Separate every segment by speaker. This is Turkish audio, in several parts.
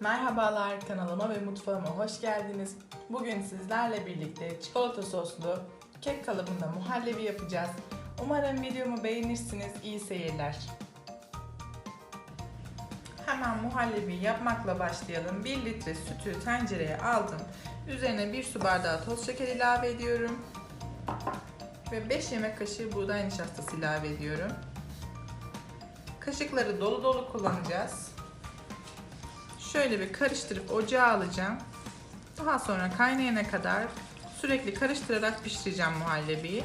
Speaker 1: Merhabalar kanalıma ve mutfağıma hoş geldiniz. Bugün sizlerle birlikte çikolata soslu kek kalıbında muhallebi yapacağız. Umarım videomu beğenirsiniz. İyi seyirler. Hemen muhallebi yapmakla başlayalım. 1 litre sütü tencereye aldım. Üzerine 1 su bardağı toz şeker ilave ediyorum. Ve 5 yemek kaşığı buğday nişastası ilave ediyorum. Kaşıkları dolu dolu kullanacağız. Şöyle bir karıştırıp ocağa alacağım. Daha sonra kaynayana kadar sürekli karıştırarak pişireceğim muhallebiyi.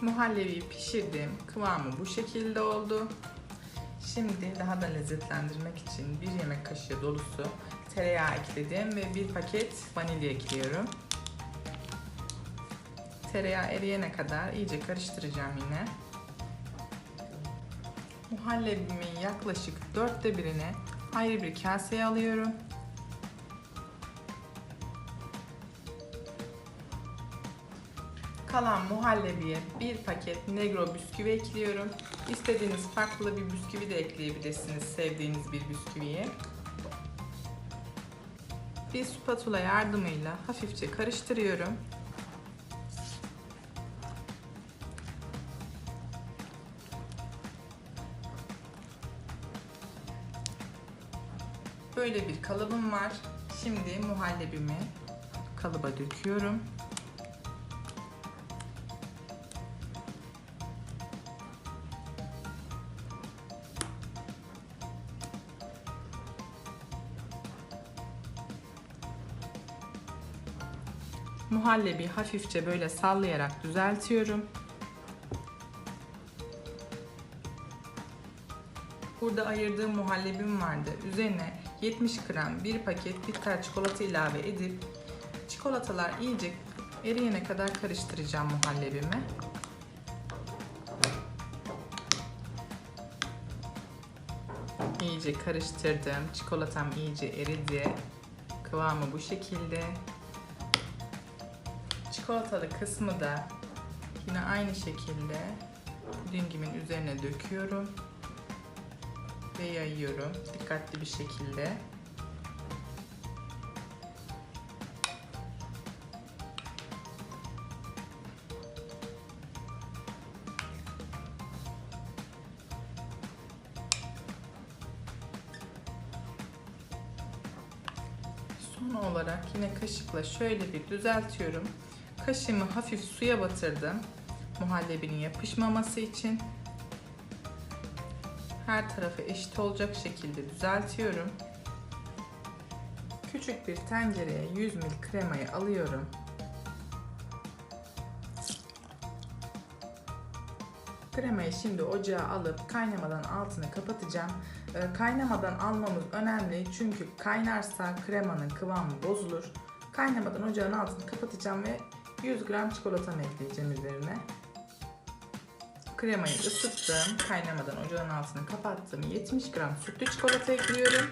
Speaker 1: Muhallebiyi pişirdim. Kıvamı bu şekilde oldu. Şimdi daha da lezzetlendirmek için bir yemek kaşığı dolusu tereyağı ekledim ve bir paket vanilya ekliyorum. Tereyağı eriyene kadar iyice karıştıracağım yine. Muhallebimin yaklaşık dörtte birini ayrı bir kaseye alıyorum. Kalan muhallebiye bir paket negro bisküvi ekliyorum. İstediğiniz farklı bir bisküvi de ekleyebilirsiniz sevdiğiniz bir bisküviyi. Bir spatula yardımıyla hafifçe karıştırıyorum. Böyle bir kalıbım var. Şimdi muhallebimi kalıba döküyorum. Muhallebi hafifçe böyle sallayarak düzeltiyorum. Burada ayırdığım muhallebim vardı. Üzerine 70 gram bir paket bitter çikolata ilave edip çikolatalar iyice eriyene kadar karıştıracağım muhallebimi. İyice karıştırdım. Çikolatam iyice eridi. Kıvamı bu şekilde. Çikolatalı kısmı da yine aynı şekilde pudingimin üzerine döküyorum ve yayıyorum dikkatli bir şekilde. Son olarak yine kaşıkla şöyle bir düzeltiyorum. Kaşığımı hafif suya batırdım. Muhallebinin yapışmaması için her tarafı eşit olacak şekilde düzeltiyorum. Küçük bir tencereye 100 ml kremayı alıyorum. Kremayı şimdi ocağa alıp kaynamadan altını kapatacağım. Ee, Kaynamadan almamız önemli çünkü kaynarsa kremanın kıvamı bozulur. Kaynamadan ocağın altını kapatacağım ve 100 gram çikolatamı ekleyeceğim üzerine. Kremayı ısıttım. Kaynamadan ocağın altını kapattım. 70 gram sütlü çikolata ekliyorum.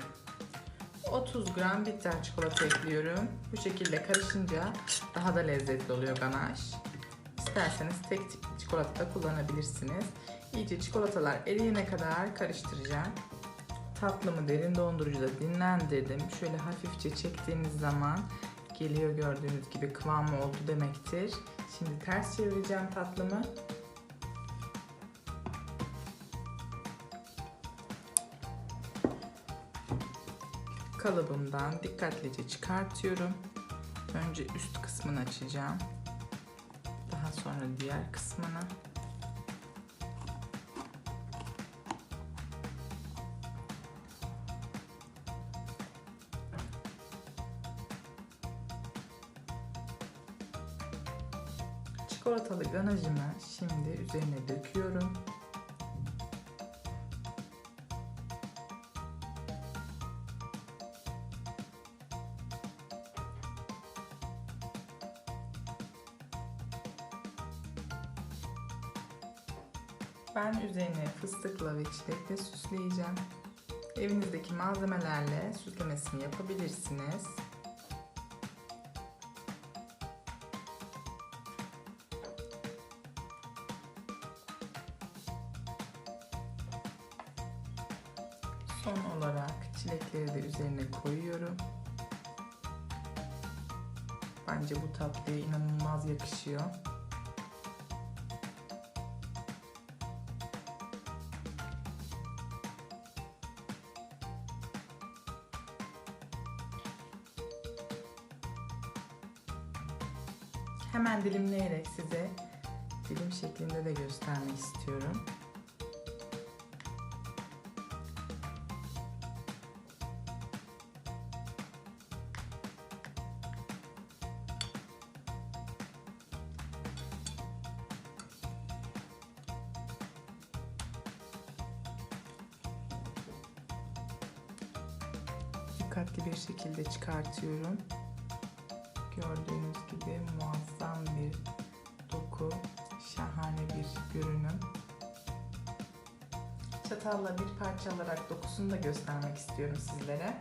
Speaker 1: 30 gram bitter çikolata ekliyorum. Bu şekilde karışınca daha da lezzetli oluyor ganaj. İsterseniz tek tip çikolata da kullanabilirsiniz. İyice çikolatalar eriyene kadar karıştıracağım. Tatlımı derin dondurucuda dinlendirdim. Şöyle hafifçe çektiğiniz zaman geliyor gördüğünüz gibi kıvamı oldu demektir. Şimdi ters çevireceğim tatlımı. Kalıbımdan dikkatlice çıkartıyorum. Önce üst kısmını açacağım. Daha sonra diğer kısmını. Çikolatalı ganajımı şimdi üzerine döküyorum. Ben üzerine fıstıkla ve çilekle süsleyeceğim. Evinizdeki malzemelerle süslemesini yapabilirsiniz. Son olarak çilekleri de üzerine koyuyorum. Bence bu tatlıya inanılmaz yakışıyor. Hemen dilimleyerek size dilim şeklinde de göstermek istiyorum. Dikkatli bir şekilde çıkartıyorum. Gördüğünüz gibi muazzam bir doku, şahane bir görünüm. Çatalla bir parça alarak dokusunu da göstermek istiyorum sizlere.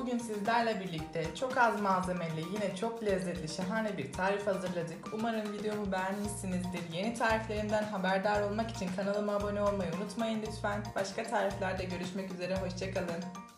Speaker 1: Bugün sizlerle birlikte çok az malzemeli yine çok lezzetli şahane bir tarif hazırladık. Umarım videomu beğenmişsinizdir. Yeni tariflerimden haberdar olmak için kanalıma abone olmayı unutmayın lütfen. Başka tariflerde görüşmek üzere. Hoşçakalın.